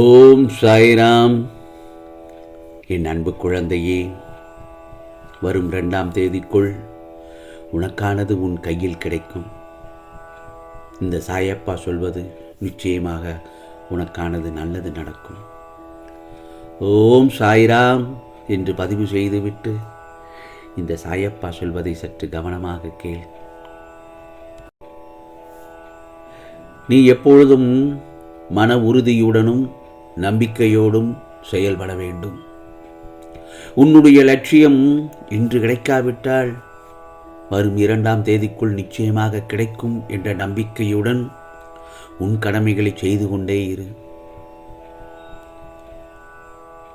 ஓம் சாய்ராம். என் அன்பு குழந்தையே வரும் ரெண்டாம் தேதிக்குள் உனக்கானது உன் கையில் கிடைக்கும். இந்த சாயப்பா சொல்வது நிச்சயமாக உனக்கானது நல்லது நடக்கும். ஓம் சாய்ராம் என்று பதிவு செய்துவிட்டு இந்த சாயப்பா சொல்வதை சற்று கவனமாக கேள். நீ எப்பொழுதும் மன உறுதியுடனும் நம்பிக்கையோடும் செயல்பட வேண்டும். உன்னுடைய லட்சியம் இன்று கிடைக்காவிட்டால் வரும் இரண்டாம் தேதிக்குள் நிச்சயமாக கிடைக்கும் என்ற நம்பிக்கையுடன் உன் கடமைகளை செய்து கொண்டே இரு.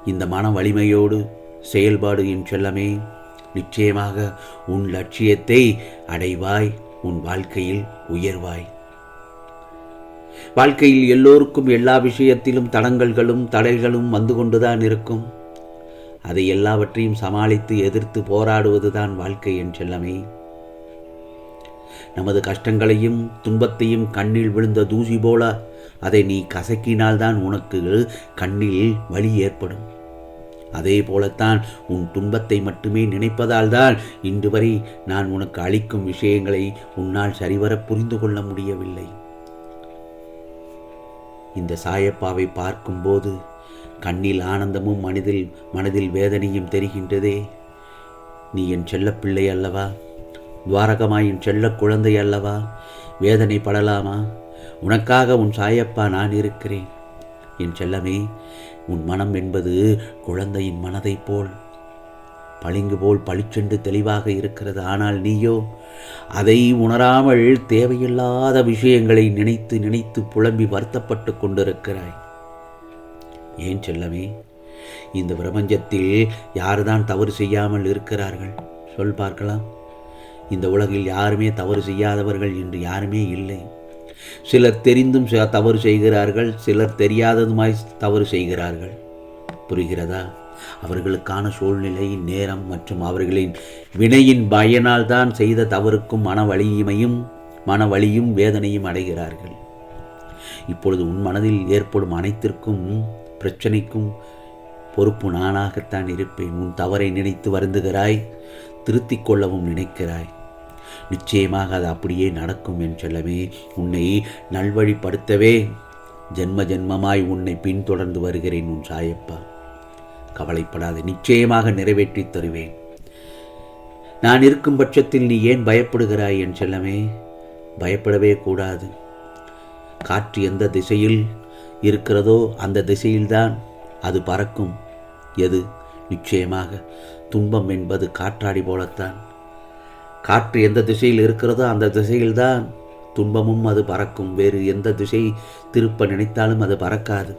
இந்த மன வலிமையோடு செயல்பாடு என் செல்லமே நிச்சயமாக உன் லட்சியத்தை அடைவாய் உன் வாழ்க்கையில் உயர்வாய். வாழ்க்கையில் எல்லோருக்கும் எல்லா விஷயத்திலும் தடங்கல்களும் தடைகளும் வந்து கொண்டுதான் இருக்கும். அதை எல்லாவற்றையும் சமாளித்து எதிர்த்து போராடுவதுதான் வாழ்க்கை என் செல்லமே. நமது கஷ்டங்களையும் துன்பத்தையும் கண்ணில் விழுந்த தூசி போல அதை நீ கசக்கினால்தான் உனக்கு கண்ணில் வலி ஏற்படும். அதே போலத்தான் உன் துன்பத்தை மட்டுமே நினைப்பதால் தான் இன்று வரை நான் உனக்கு அளிக்கும் விஷயங்களை உன்னால் சரிவர புரிந்து கொள்ள முடியவில்லை. இந்த சாயப்பாவை பார்க்கும்போது கண்ணில் ஆனந்தமும் மனதில் மனதில் வேதனையும் தெரிகின்றதே. நீ என் செல்லப்பிள்ளை அல்லவா? துவாரகமாயின் என் செல்ல குழந்தை அல்லவா? வேதனை படலாமா உனக்காக உன் சாயப்பா நான் இருக்கிறேன். என் செல்லமே உன் மனம் என்பது குழந்தையின் மனதைப் போல். பளிங்கு போல் பளிச்சென்று தெளிவாக இருக்கிறது. ஆனால் நீயோ அதை உணராமல் தேவையில்லாத விஷயங்களை நினைத்து நினைத்து புலம்பி வருத்தப்பட்டு கொண்டிருக்கிறாய். ஏன் செல்லமே இந்த பிரபஞ்சத்தில் யாருதான் தவறு செய்யாமல் இருக்கிறார்கள்? சொல் பார்க்கலாம். இந்த உலகில் யாருமே தவறு செய்யாதவர்கள் என்று யாருமே இல்லை. சிலர் தெரிந்தும் தவறு செய்கிறார்கள் சிலர் தெரியாததுமாய் தவறு செய்கிறார்கள். புரிகிறதா? அவர்களுக்கான சூழ்நிலை நேரம் மற்றும் அவர்களின் வினையின் பயனால் தான் செய்த தவறுக்கும் மன வலிமையும் மன வலியும் வேதனையும் அடைகிறார்கள். இப்பொழுது உன் மனதில் ஏற்படும் அனைத்திற்கும் பிரச்சனைக்கும் பொறுப்பு நானாகத்தான் இருப்பேன். உன் தவறை நினைத்து வருந்துகிறாய் திருத்திக் கொள்ளவும் நினைக்கிறாய். நிச்சயமாக அது அப்படியே நடக்கும் என் செல்லமே உன்னை நல்வழிப்படுத்தவே ஜென்ம ஜென்மமாய் உன்னை பின்தொடர்ந்து வருகிறேன் உன் சாயப்பா. கவலைப்படாது நிச்சயமாக நிறைவேற்றி தருவேன். நான் இருக்கும் பட்சத்தில் நீ ஏன் பயப்படுகிறாய் என் செல்லமே? பயப்படவே கூடாது. காற்று எந்த திசையில் இருக்கிறதோ அந்த திசையில்தான் அது பறக்கும். எது? நிச்சயமாக துன்பம் என்பது காற்றாடி போலத்தான். காற்று எந்த திசையில் இருக்கிறதோ அந்த திசையில்தான் துன்பமும் அது பறக்கும். வேறு எந்த திசை திருப்ப நினைத்தாலும் அது பறக்காது.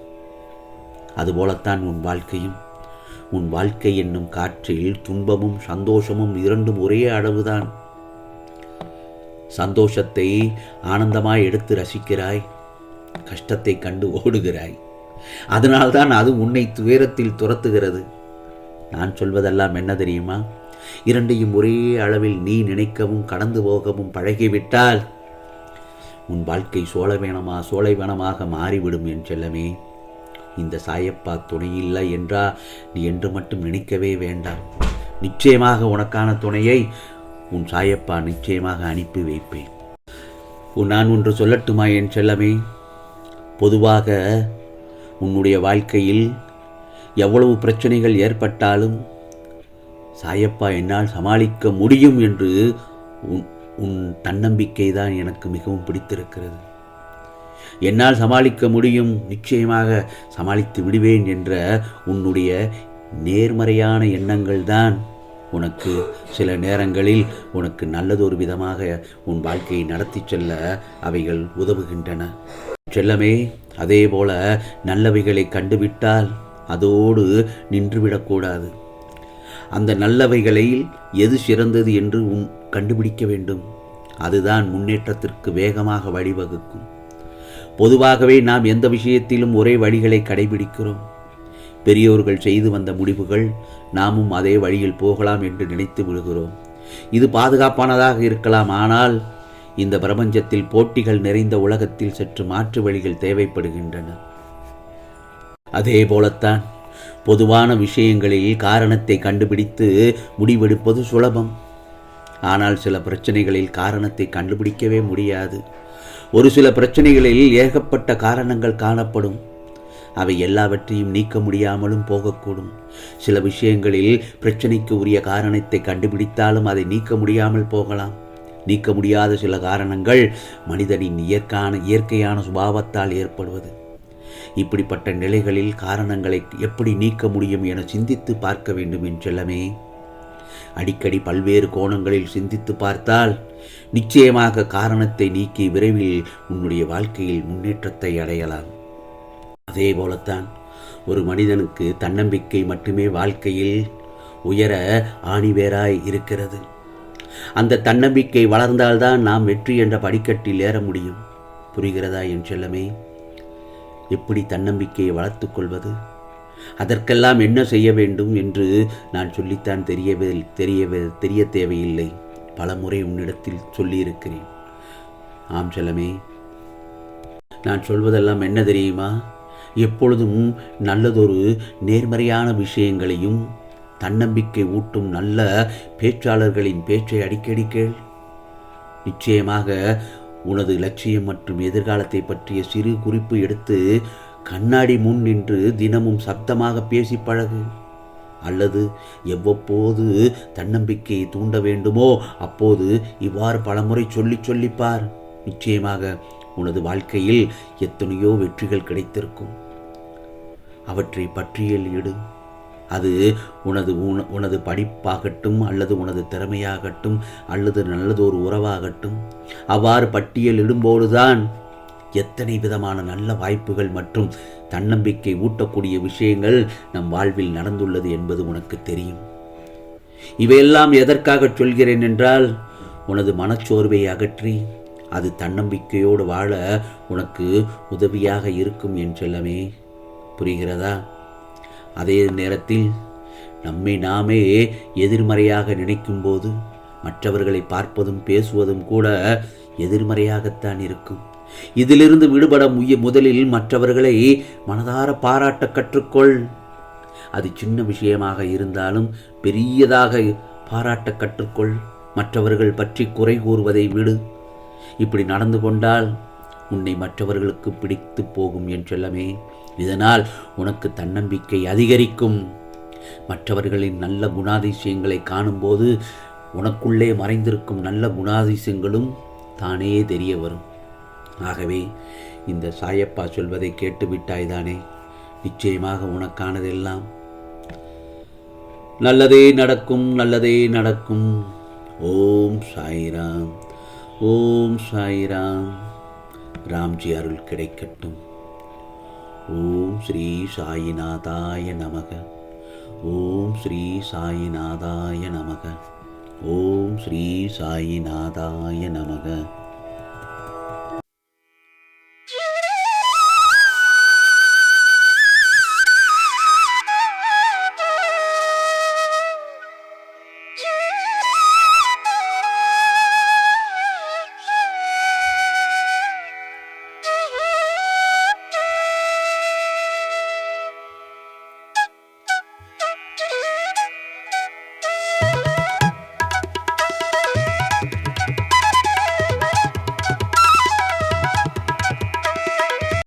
அதுபோலத்தான் உன் வாழ்க்கையும். உன் வாழ்க்கை என்னும் காற்றில் துன்பமும் சந்தோஷமும் இரண்டும் ஒரே அளவுதான். சந்தோஷத்தை ஆனந்தமாய் எடுத்து ரசிக்கிறாய் கஷ்டத்தை கண்டு ஓடுகிறாய். அதனால்தான் அது உன்னை துயரத்தில் துரத்துகிறது. நான் சொல்வதெல்லாம் என்ன தெரியுமா? இரண்டையும் ஒரே அளவில் நீ நினைக்கவும் கடந்து போகவும் பழகிவிட்டால் உன் வாழ்க்கை சோழவேணமா சோலைவனமாக மாறிவிடும் என் செல்லமே. இந்த சாயப்பா துணையில்லை என்றா நீ என்று மட்டும் நினைக்கவே வேண்டாம். நிச்சயமாக உனக்கான துணையை உன் சாயப்பா நிச்சயமாக அனுப்பி வைப்பேன். நான் ஒன்று சொல்லட்டுமா என் செல்லமே? பொதுவாக உன்னுடைய வாழ்க்கையில் எவ்வளவு பிரச்சனைகள் ஏற்பட்டாலும் சாயப்பா என்னால் சமாளிக்க முடியும் என்று உன் உன் தன்னம்பிக்கை தான் எனக்கு மிகவும் பிடித்திருக்கிறது. என்னால் சமாளிக்க முடியும். நிச்சயமாக சமாளித்து விடுவேன் என்ற உன்னுடைய நேர்மறையான எண்ணங்கள் தான் உனக்கு சில நேரங்களில் உனக்கு நல்லதொரு விதமாக உன் வாழ்க்கையை நடத்தி செல்ல அவைகள் உதவுகின்றன. செல்லமே அதே போல நல்லவைகளை கண்டுவிட்டால் அதோடு நின்றுவிடக்கூடாது. அந்த நல்லவைகளில் எது சிறந்தது என்று உன் கண்டுபிடிக்க வேண்டும். அதுதான் முன்னேற்றத்திற்கு வேகமாக வழிவகுக்கும். பொதுவாகவே நாம் எந்த விஷயத்திலும் ஒரே வழிகளை கடைபிடிக்கிறோம். பெரியோர்கள் செய்து வந்த முடிவுகள் நாமும் அதே வழியில் போகலாம் என்று நினைத்து விடுகிறோம். இது பாதுகாப்பானதாக இருக்கலாம் ஆனால் இந்த பிரபஞ்சத்தில் போட்டிகள் நிறைந்த உலகத்தில் சற்று மாற்று வழிகள் தேவைப்படுகின்றன. அதே போலத்தான் பொதுவான விஷயங்களில் காரணத்தை கண்டுபிடித்து முடிவெடுப்பது சுலபம். ஆனால் சில பிரச்சனைகளில் காரணத்தை கண்டுபிடிக்கவே முடியாது. ஒரு சில பிரச்சனைகளில் ஏகப்பட்ட காரணங்கள் காணப்படும். அவை எல்லாவற்றையும் நீக்க முடியாமலும் போகக்கூடும். சில விஷயங்களில் பிரச்சனைக்கு உரிய காரணத்தை கண்டுபிடித்தாலும் அதை நீக்க முடியாமல் போகலாம். நீக்க முடியாத சில காரணங்கள் மனிதனின் இயற்கான இயற்கையான சுபாவத்தால் ஏற்படுவது. இப்படிப்பட்ட நிலைகளில் காரணங்களை எப்படி நீக்க முடியும் என சிந்தித்து பார்க்க வேண்டும் என்றெல்லாமே அடிக்கடி பல்வேறு கோணங்களில் சிந்தித்து பார்த்தால் நிச்சயமாக காரணத்தை நீக்கி விரைவில் உன்னுடைய வாழ்க்கையில் முன்னேற்றத்தை அடையலாம். அதே போலத்தான் ஒரு மனிதனுக்கு தன்னம்பிக்கை மட்டுமே வாழ்க்கையில் உயர ஆணிவேராய் இருக்கிறது. அந்த தன்னம்பிக்கை வளர்ந்தால்தான் நாம் வெற்றி என்ற படிக்கட்டில் ஏற முடியும். புரிகிறதா என் செல்லமே? எப்படி தன்னம்பிக்கையை வளர்த்து கொள்வது? அதற்கெல்லாம் என்ன செய்ய வேண்டும் என்று நான் சொல்லித்தான் தெரியவே தெரிய தெரிய தேவையில்லை. பல முறை உன்னிடத்தில் சொல்லியிருக்கிறேன். ஆம் செல்லமே நான் சொல்வதெல்லாம் என்ன தெரியுமா? எப்பொழுதும் நல்லதொரு நேர்மறையான விஷயங்களையும் தன்னம்பிக்கை ஊட்டும் நல்ல பேச்சாளர்களின் பேச்சை அடிக்கடி கேள். நிச்சயமாக உனது லட்சியம் மற்றும் எதிர்காலத்தை பற்றிய சிறு குறிப்பு எடுத்து கண்ணாடி முன் நின்று தினமும் சப்தமாக பேசி பழகு. அல்லது எவ்வப்போது தன்னம்பிக்கையை தூண்ட வேண்டுமோ அப்போது இவ்வாறு பலமுறை சொல்லி சொல்லிப்பார் நிச்சயமாக உனது வாழ்க்கையில் எத்தனையோ வெற்றிகள் கிடைத்திருக்கும். அவற்றை பற்றியல் இடு. அது உனது உனது படிப்பாகட்டும் அல்லது உனது திறமையாகட்டும் அல்லது நல்லதொரு உறவாகட்டும். அவ்வாறு பட்டியல் இடும்போதுதான் எத்தனை விதமான நல்ல வாய்ப்புகள் மற்றும் தன்னம்பிக்கை ஊட்டக்கூடிய விஷயங்கள் நம் வாழ்வில் நடந்துள்ளது என்பது உனக்கு தெரியும். இவையெல்லாம் எதற்காக சொல்கிறேன் என்றால் உனது மனச்சோர்வை அகற்றி அது தன்னம்பிக்கையோடு வாழ உனக்கு உதவியாக இருக்கும் என் செல்லமே. புரிகிறதா? அதே நேரத்தில் நம்மை நாமே எதிர்மறையாக நினைக்கும்போது மற்றவர்களை பார்ப்பதும் பேசுவதும் கூட எதிர்மறையாகத்தான் இருக்கும். இதிலிருந்து விடுபட முய முதலில் மற்றவர்களை மனதார பாராட்ட கற்றுக்கொள். அது சின்ன விஷயமாக இருந்தாலும் பெரியதாக பாராட்ட கற்றுக்கொள். மற்றவர்கள் பற்றி குறை கூறுவதை விடு. இப்படி நடந்து கொண்டால் உன்னை மற்றவர்களுக்கு பிடித்து போகும் என் செல்லமே. இதனால் உனக்கு தன்னம்பிக்கை அதிகரிக்கும். மற்றவர்களின் நல்ல குணாதிசயங்களை காணும்போது உனக்குள்ளே மறைந்திருக்கும் நல்ல குணாதிசயங்களும் தானே தெரிய வரும். ஆகவே இந்த சாயப்பா சொல்வதை கேட்டு விட்டாய்தானே? நிச்சயமாக உனக்கானதெல்லாம். நல்லதே நடக்கும் நல்லதே நடக்கும். ஓம் சாய்ராம் ஓம் சாய்ராம். ராம்ஜி அருள் கிடைக்கட்டும். ஓம் ஸ்ரீ சாயிநாதாய நமக. ஓம் ஸ்ரீ சாயிநாதாய நமக. ஓம் ஸ்ரீ சாயிநாதாய நமக.